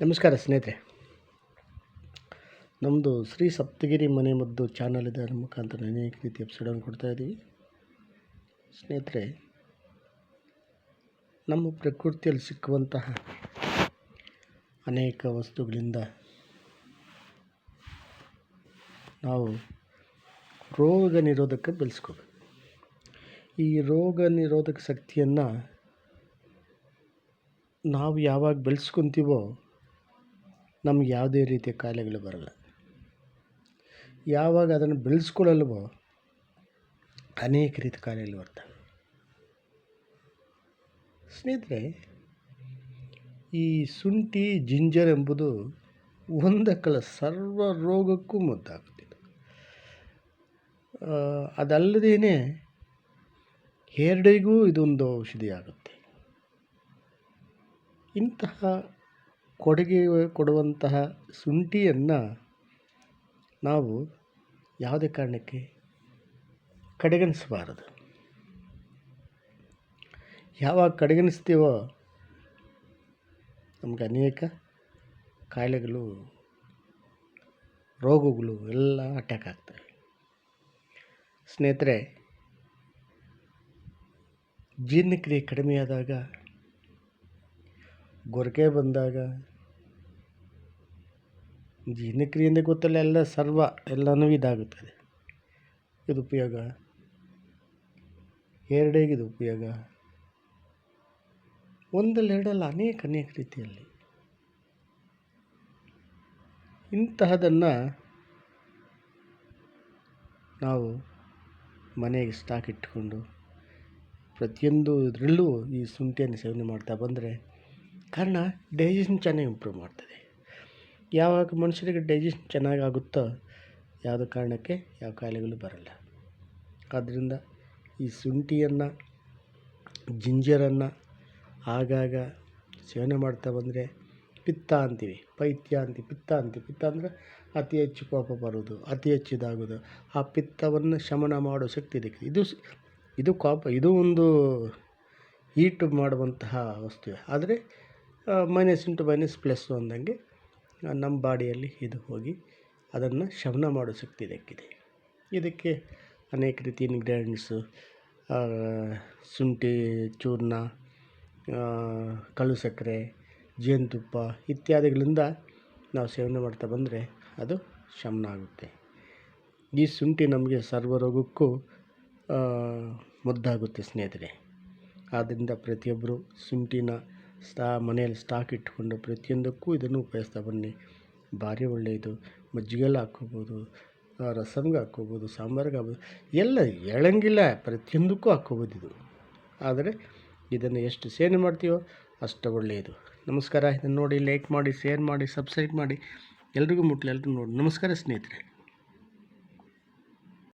ನಮಸ್ಕಾರ ಸ್ನೇಹಿತರೆ. ನಮ್ಮದು ಶ್ರೀ ಸಪ್ತಗಿರಿ ಮನೆ ಮದ್ದು ಚಾನಲ್ ಇದೆ. ಅದ್ರ ಮುಖಾಂತರ ಅನೇಕ ರೀತಿ ಎಪಿಸೋಡನ್ನು ಕೊಡ್ತಾ ಇದ್ದೀವಿ. ಸ್ನೇಹಿತರೆ, ನಮ್ಮ ಪ್ರಕೃತಿಯಲ್ಲಿ ಸಿಕ್ಕುವಂತಹ ಅನೇಕ ವಸ್ತುಗಳಿಂದ ನಾವು ರೋಗ ನಿರೋಧಕ ಬೆಳೆಸ್ಕೋಬೇಕು. ಈ ರೋಗ ನಿರೋಧಕ ಶಕ್ತಿಯನ್ನು ನಾವು ಯಾವಾಗ ಬೆಳೆಸ್ಕೊತೀವೋ ನಮ್ಗೆ ಯಾವುದೇ ರೀತಿಯ ಕಾಯಿಲೆಗಳು ಬರಲ್ಲ. ಯಾವಾಗ ಅದನ್ನು ಬೆಳೆಸ್ಕೊಳ್ಳಲ್ವೋ ಅನೇಕ ರೀತಿ ಕಾಯಿಲೆಗಳು ಬರ್ತವೆ. ಸ್ನೇಹಿತರೆ, ಈ ಶುಂಠಿ, ಜಿಂಜರ್ ಎಂಬುದು ಒಂದಕ್ಕಲ್ಲ ಸರ್ವ ರೋಗಕ್ಕೂ ಮದ್ದಾಗುತ್ತಿದೆ ಅದಲ್ಲದೇ ಹೇರ್ಡೆಗೂ ಇದೊಂದು ಔಷಧಿ ಆಗುತ್ತೆ ಇಂತಹ ಕೊಡುಗೆ ಕೊಡುವಂತಹ ಶುಂಠಿಯನ್ನು ನಾವು ಯಾವುದೇ ಕಾರಣಕ್ಕೆ ಕಡೆಗಣಿಸಬಾರದು. ಯಾವಾಗ ಕಡೆಗಣಿಸ್ತೀವೋ ನಮಗೆ ಅನೇಕ ಕಾಯಿಲೆಗಳು, ರೋಗಗಳು ಎಲ್ಲ ಅಟ್ಯಾಕ್ ಆಗ್ತವೆ. ಸ್ನೇಹಿತರೆ, ಜೀರ್ಣಕ್ರಿಯೆ ಕಡಿಮೆಯಾದಾಗ ಗೊರಕೆ ಬಂದಾಗ ಜೀರ್ಣಕ್ರಿಯೆಯಿಂದ ಗೊತ್ತಲ್ಲ, ಎಲ್ಲ ಸರ್ವ ಎಲ್ಲನೂ ಇದಾಗುತ್ತದೆ. ಇದು ಉಪಯೋಗ. ಎರಡೇಗಿದು ಉಪಯೋಗ. ಒಂದಲ್ಲ ಎರಡಲ್ಲ ಅನೇಕ ಅನೇಕ ರೀತಿಯಲ್ಲಿ. ಇಂತಹದನ್ನು ನಾವು ಮನೆಗೆ ಸ್ಟಾಕ್ ಇಟ್ಟುಕೊಂಡು ಪ್ರತಿಯೊಂದು ಇದರಲ್ಲೂ ಈ ಶುಂಠಿಯನ್ನು ಸೇವನೆ ಮಾಡ್ತಾ ಬಂದರೆ ಕಾರಣ ಡೈಜೆಷನ್ ಚೆನ್ನಾಗಿ ಇಂಪ್ರೂವ್ ಮಾಡ್ತದೆ. ಯಾವಾಗ ಮನುಷ್ಯರಿಗೆ ಡೈಜೆಷನ್ ಚೆನ್ನಾಗಾಗುತ್ತೋ ಯಾವುದೋ ಕಾರಣಕ್ಕೆ ಯಾವ ಕಾಯಿಲೆಗಳು ಬರಲ್ಲ. ಆದ್ದರಿಂದ ಈ ಶುಂಠಿಯನ್ನು, ಜಿಂಜರನ್ನು ಆಗಾಗ ಸೇವನೆ ಮಾಡ್ತಾ ಬಂದರೆ ಪಿತ್ತ ಅಂತೀವಿ, ಪೈತ್ಯ ಅಂತೀವಿ, ಪಿತ್ತ ಅಂತೀವಿ. ಪಿತ್ತ ಅಂದರೆ ಅತಿ ಹೆಚ್ಚು ಕೋಪ ಬರೋದು, ಅತಿ ಹೆಚ್ಚು ಇದಾಗೋದು. ಆ ಪಿತ್ತವನ್ನು ಶಮನ ಮಾಡೋ ಶಕ್ತಿ ಇದಕ್ಕೆ. ಇದು ಇದು ಕೋಪ, ಇದು ಒಂದು ಹೀಟ್ ಮಾಡುವಂತಹ ವಸ್ತು. ಆದರೆ ಮೈನಸ್ ಇಂಟು ಮೈನಸ್ ಪ್ಲಸ್ಸು ಅಂದಂಗೆ ನಮ್ಮ ಬಾಡಿಯಲ್ಲಿ ಇದು ಹೋಗಿ, ಅದನ್ನು ಶಮನ ಮಾಡೋ ಶಕ್ತಿ ಇದಕ್ಕಿದೆ. ಇದಕ್ಕೆ ಅನೇಕ ರೀತಿ ಇಂಗ್ರೀಡಿಯೆಂಟ್ಸು ಶುಂಠಿ, ಚೂರ್ಣ ಕಳು ಸಕ್ಕರೆ, ಜೇನುತುಪ್ಪ ಇತ್ಯಾದಿಗಳಿಂದ ನಾವು ಸೇವನೆ ಮಾಡ್ತಾ ಬಂದರೆ ಅದು ಶಮನ ಆಗುತ್ತೆ. ಈ ಶುಂಠಿ ನಮಗೆ ಸರ್ವರೋಗಕ್ಕೂ ಮದ್ದಾಗುತ್ತೆ ಸ್ನೇಹಿತರೆ. ಆದ್ದರಿಂದ ಪ್ರತಿಯೊಬ್ಬರು ಶುಂಠಿನ ಸ್ಟಾ, ಮನೆಯಲ್ಲಿ ಸ್ಟಾಕ್ ಇಟ್ಕೊಂಡು ಪ್ರತಿಯೊಂದಕ್ಕೂ ಇದನ್ನು ಉಪಯೋಗಿಸ್ತಾ ಬನ್ನಿ. ಭಾರಿ ಒಳ್ಳೆಯದು. ಮಜ್ಜಿಗೆಲ್ಲ ಹಾಕ್ಕೋಬೋದು ರಸಮ್ಗೆ ಹಾಕ್ಕೋಬೋದು, ಸಾಂಬಾರ್ಗೆ ಹಾಕ್ಬೋದು ಎಲ್ಲ ಹೇಳಂಗಿಲ್ಲ ಪ್ರತಿಯೊಂದಕ್ಕೂ ಹಾಕ್ಕೋಬೋದು ಇದು. ಆದರೆ ಇದನ್ನು ಎಷ್ಟು ಸೇವನೆ ಮಾಡ್ತೀವೋ ಅಷ್ಟು ಒಳ್ಳೆಯದು. ನಮಸ್ಕಾರ. ಇದನ್ನು ನೋಡಿ, ಲೈಕ್ ಮಾಡಿ, ಶೇರ್ ಮಾಡಿ, ಸಬ್ಸ್ಕ್ರೈಬ್ ಮಾಡಿ. ಎಲ್ರಿಗೂ ಮುಟ್ಲಿ. ಎಲ್ರಿಗೂ ನೋಡಿ. ನಮಸ್ಕಾರ ಸ್ನೇಹಿತರೆ.